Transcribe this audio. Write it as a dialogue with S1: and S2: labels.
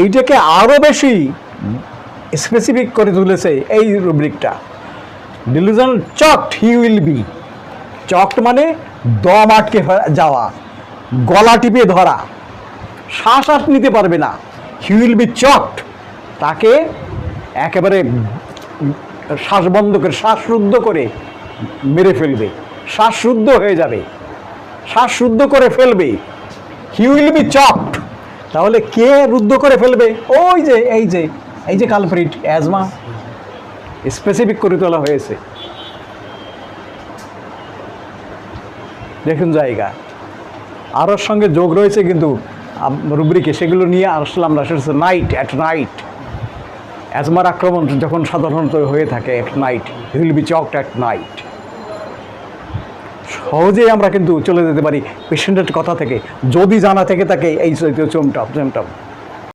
S1: এইটাকে আরও বেশি স্পেসিফিক করে তুলেছে এই রুব্রিকটা delusion choked he will be choked মানে দম আটকে যাওয়া। গলা টিপে ধরা। শ্বাস আস নিতে পারবে না। হি উইল বি চকড তাকে একেবারে শ্বাস বন্ধ করে শ্বাসরুদ্ধ করে মেরে ফেলবে। শ্বাসরুদ্ধ হয়ে যাবে। শ্বাসরুদ্ধ করে ফেলবে। হি উইল বি চকড তাহলে কে রুদ্ধ করে ফেলবে? ওই যে, এই যে এই যে কালপ্রিট, অ্যাজমা। স্পেসিফিক করে তোলা হয়েছে। দেখুন জায়গা। আরও সঙ্গে যোগ রয়েছে কিন্তু রুব্রিকে সেগুলো নিয়ে আসলাম না সেটা নাইট অ্যাট নাইট অ্যাজমার আক্রমণ যখন সাধারণত হয়ে থাকে at night will be choked at night সহজেই আমরা কিন্তু চলে যেতে পারি। পেশেন্টের কথা থেকে, যদি জানা থেকে তাকে এই চমটপ